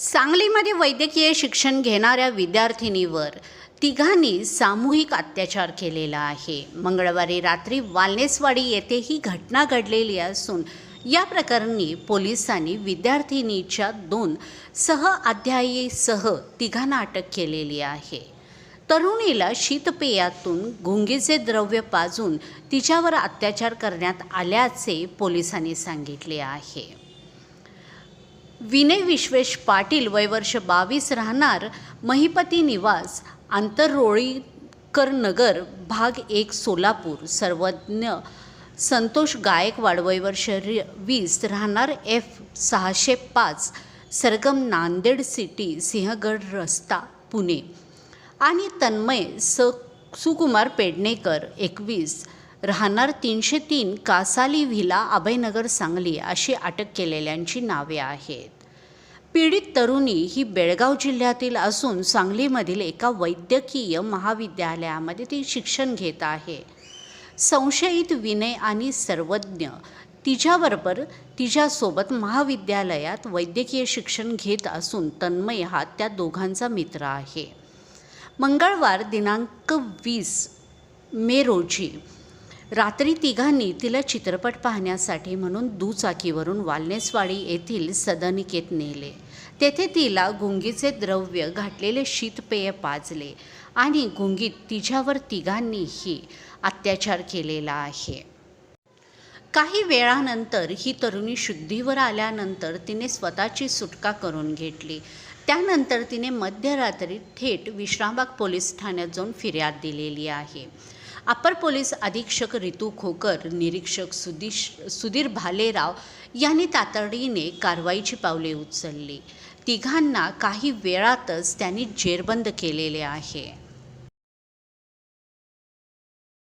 सांगलीमध्ये वैद्यकीय शिक्षण घेणाऱ्या विद्यार्थिनीवर तिघांनी सामूहिक अत्याचार केलेला आहे. मंगळवारी रात्री वालनेसवाडी येथे ही घटना घडलेली असून या प्रकरणी पोलिसांनी विद्यार्थिनीच्या दोन सहअध्यायीसह तिघांना अटक केलेली आहे. तरुणीला शीतपेयातून गुंगीचे द्रव्य पाजून तिच्यावर अत्याचार करण्यात आल्याचे पोलिसांनी सांगितले आहे. विनय विश्वेश पाटील वयवर्ष बावीस राहणार महिपती निवास आंतररोळीकर नगर भाग एक सोलापूर. सर्वज्ञ संतोष गायकवाड वयवर्ष वीस राहणार एफ सहाशे पाच सरगम नांदेड सिटी सिंहगड रस्ता पुणे. आणि तन्मय स सुकुमार पेडणेकर एकवीस. राहणार तीनशे तीन कासाली व्हिला अभयनगर सांगली अशी अटक केलेल्यांची नावे आहेत. पीडित तरुणी ही बेळगाव जिल्ह्यातील असून सांगलीमधील एका वैद्यकीय महाविद्यालयामध्ये ती शिक्षण घेत आहे. संशयित विनय आणि सर्वज्ञ तिच्याबरोबर तिच्यासोबत महाविद्यालयात वैद्यकीय शिक्षण घेत असून तन्मय हा त्या दोघांचा मित्र आहे. मंगळवार दिनांक वीस मे रोजी रात्री तिघांनी तिला चित्रपट पाहण्यासाठी म्हणून दुचाकीवरून वालनेसवाडी येथील सदनिकेत नेले. तेथे तिला गुंगीचे द्रव्य घातलेले शीतपेय पाजले आणि गुंगीत तिच्यावर तिघांनीही अत्याचार केलेला आहे. काही वेळानंतर ही तरुणी शुद्धीवर आल्यानंतर तिने स्वतःची सुटका करून घेतली. त्यानंतर तिने मध्यरात्री थेट विश्रामबाग पोलीस ठाण्यात जाऊन फिर्याद दिलेली आहे. अपर पोलीस अधीक्षक रितू खोकर निरीक्षक सुदिश सुधीर भालेराव यांनी तातडीने कारवाईची पावले उचलली. तिघांना काही वेळातच त्यांनी जेरबंद केलेले आहे.